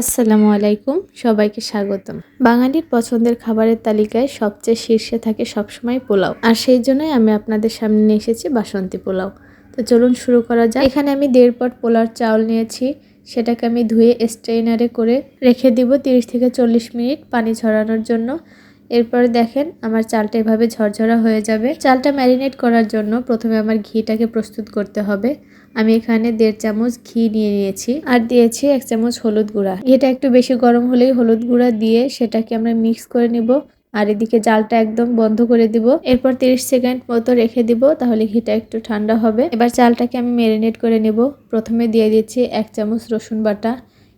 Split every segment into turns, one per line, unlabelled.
আসসালামু আলাইকুম, সবাইকে স্বাগতম। বাঙালির পছন্দের খাবারের তালিকায় সবচেয়ে শীর্ষে থাকে সবসময় পোলাও। আর সেই জন্যই আমি আপনাদের সামনে এসেছি বাসন্তী পোলাও। তো চলুন শুরু করা যাক। এখানে আমি দেড় পট পোলার চাউল নিয়েছি। সেটাকে আমি ধুয়ে স্ট্রেইনারে করে রেখে দিব তিরিশ থেকে চল্লিশ মিনিট পানি ঝরানোর জন্য। এরপরে দেখেন আমার চালটা এভাবে ঝরঝরা হয়ে যাবে। চালটা ম্যারিনেট করার জন্য প্রথমে আমার ঘিটাকে প্রস্তুত করতে হবে। আমি এখানে দেড় চামচ ঘি নিয়ে নিয়েছি আর দিয়েছি এক চামচ হলুদ গুঁড়া। এটা একটু বেশি গরম হলেই হলুদ গুঁড়া দিয়ে সেটাকে আমরা মিক্স করে নিব আর এদিকে জালটা একদম বন্ধ করে দিব। এরপর 30 সেকেন্ড মতো রেখে দিব তাহলে ঘিটা একটু ঠান্ডা হবে। এবার চালটাকে আমি ম্যারিনেট করে নেব। প্রথমে দিয়ে দিয়েছি এক চামচ রসুন বাটা।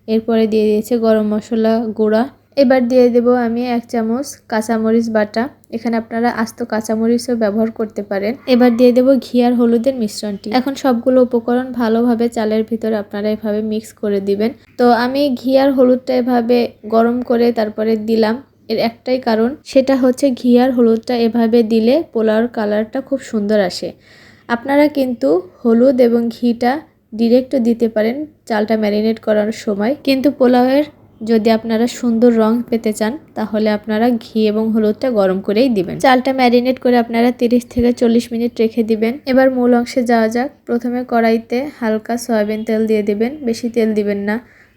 এরপরে দিয়ে দিয়েছি গরম মশলা গুঁড়া। এবার দিয়ে দেব আমি এক চামচ কাঁচামরিচ বাটা। এখানে আপনারা আস্ত কাঁচামরিচও ব্যবহার করতে পারেন। এবার দিয়ে দেব ঘি আর হলুদের মিশ্রণটি। এখন সবগুলো উপকরণ ভালোভাবে চালের ভিতরে আপনারা এভাবে মিক্স করে দিবেন। তো আমি ঘি আর হলুদটা এভাবে গরম করে তারপরে দিলাম। এর একটাই কারণ, সেটা হচ্ছে ঘি আর হলুদটা এভাবে দিলে পোলাওর কালারটা খুব সুন্দর আসে। আপনারা কিন্তু হলুদ এবং ঘিটা ডিরেক্টও দিতে পারেন চালটা ম্যারিনেট করার সময়। কিন্তু পোলাওয়ের যদি আপনারা সুন্দর রং পেতে চান, তাহলে আপনারা ঘি এবং হলুদটা গরম করেই দিবেন। চালটা ম্যারিনেট করে আপনারা 30 থেকে চল্লিশ মিনিট রেখে দিবেন। এবার মূল অংশে যাওয়া যাক। প্রথমে কড়াইতে হালকা সয়াবিন তেল দিয়ে দিবেন। বেশি তেল দিবেন না,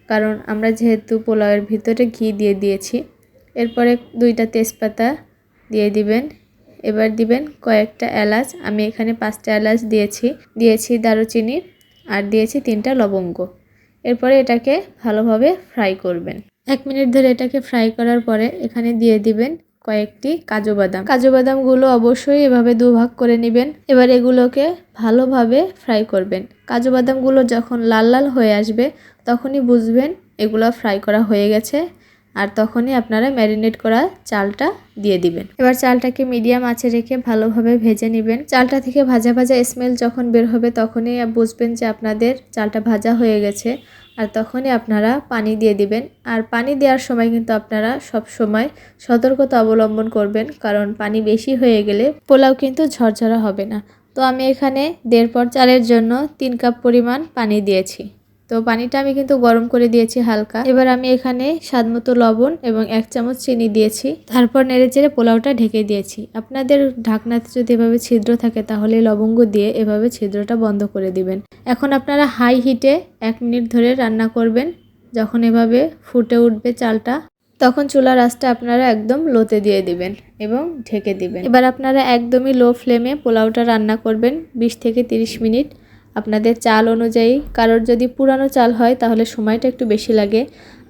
কারণ আমরা যেহেতু পোলাওয়ের ভিতরে ঘি দিয়ে দিয়েছি। এরপরে দুইটা তেজপাতা দিয়ে দিবেন। এবার দিবেন কয়েকটা এলাচ। আমি এখানে পাঁচটা এলাচ দিয়েছি। দিয়েছি দারুচিনি আর দিয়েছি তিনটা লবঙ্গ। এরপরে এটাকে ভালোভাবে ফ্রাই করবেন। এক মিনিট ধরে এটাকে ফ্রাই করার পরে এখানে দিয়ে দিবেন কয়েকটি কাজু বাদাম। কাজু বাদামগুলো অবশ্যই এভাবে দুভাগ করে নেবেন। এবার এগুলোকে ভালোভাবে ফ্রাই করবেন। কাজু বাদামগুলো যখন লাল লাল হয়ে আসবে, তখনই বুঝবেন এগুলো ফ্রাই করা হয়ে গেছে আর তখনই আপনারা ম্যারিনেট করা চালটা দিয়ে দিবেন। এবার চালটাকে মিডিয়াম আঁচে রেখে ভালোভাবে ভেজে নেবেন। চালটা থেকে ভাজা ভাজা স্মেল যখন বের হবে, তখনই বুঝবেন যে আপনাদের চালটা ভাজা হয়ে গেছে। আর তখনই আপনারা পানি দিয়ে দিবেন। আর পানি দেওয়ার সময় কিন্তু আপনারা সব সময় সতর্কতা অবলম্বন করবেন, কারণ পানি বেশি হয়ে গেলে পোলাও কিন্তু ঝরঝরা হবে না। তো আমি এখানে দেড় পর চালের জন্য তিন কাপ পরিমাণ পানি দিয়েছি। তো পানিটা আমি কিন্তু গরম করে দিয়েছি হালকা। এবার আমি এখানে স্বাদ মতো লবণ এবং এক চামচ চিনি দিয়েছি। তারপর নেড়ে চেড়ে পোলাওটা ঢেকে দিয়েছি। আপনাদের ঢাকনাতে যদি এভাবে ছিদ্র থাকে তাহলে লবঙ্গ দিয়ে এভাবে ছিদ্রটা বন্ধ করে দিবেন। এখন আপনারা হাই হিটে এক মিনিট ধরে রান্না করবেন। যখন এভাবে ফুটে উঠবে চালটা, তখন চুলার আঁচটা আপনারা একদম লোতে দিয়ে দিবেন এবং ঢেকে দিবেন। এবার আপনারা একদমই লো ফ্লেমে পোলাওটা রান্না করবেন বিশ থেকে তিরিশ মিনিট। আপনাদের চাল অনুযায়ী, কারোর যদি পুরানো চাল হয় তাহলে সময়টা একটু বেশি লাগে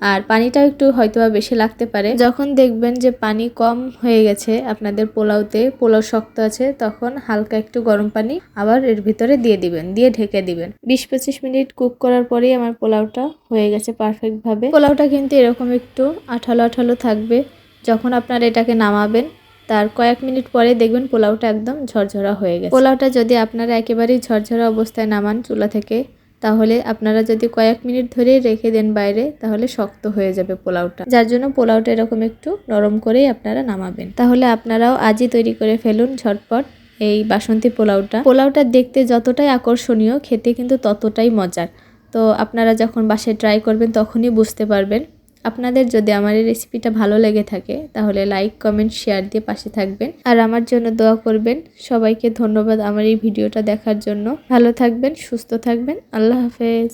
আর পানিটাও একটু হয়তোবা বেশি লাগতে পারে। যখন দেখবেন যে পানি কম হয়ে গেছে আপনাদের পোলাওতে, পোলাও শক্ত আছে, তখন হালকা একটু গরম পানি আবার এর ভিতরে দিয়ে দিবেন, দিয়ে ঢেকে দিবেন। বিশ পঁচিশ মিনিট কুক করার পরেই আমার পোলাওটা হয়ে গেছে পারফেক্টভাবে পোলাওটা কিন্তু এরকম একটু আঠালো আঠালো থাকবে, যখন আপনারা এটাকে নামাবেন তার কয়েক মিনিট পরে দেখবেন পোলাওটা একদম ঝরঝরা হয়ে গেছে। পোলাওটা যদি আপনারা একেবারেই ঝরঝরা অবস্থায় নামান চুলা থেকে, তাহলে আপনারা যদি কয়েক মিনিট ধরে রেখে দেন বাইরে, তাহলে শক্ত হয়ে যাবে পোলাওটা। যার জন্য পোলাওটা এরকম একটু নরম করেই আপনারা নামাবেন। তাহলে আপনারাও আজই তৈরি করে ফেলুন ঝটপট এই বাসন্তী পোলাওটা। পোলাওটা দেখতে যতটাই আকর্ষণীয়, খেতে কিন্তু ততটাই মজার। তো আপনারা যখন বাসায় ট্রাই করবেন, তখনই বুঝতে পারবেন আপনাদের যদি আমার এই রেসিপিটা ভালো লেগে থাকে, তাহলে লাইক কমেন্ট শেয়ার দিয়ে পাশে থাকবেন। আর আমার জন্য দোয়া করবেন। সবাইকে ধন্যবাদ আমার এই ভিডিওটা দেখার জন্য। ভালো থাকবেন, সুস্থ থাকবেন। আল্লাহ হাফেজ।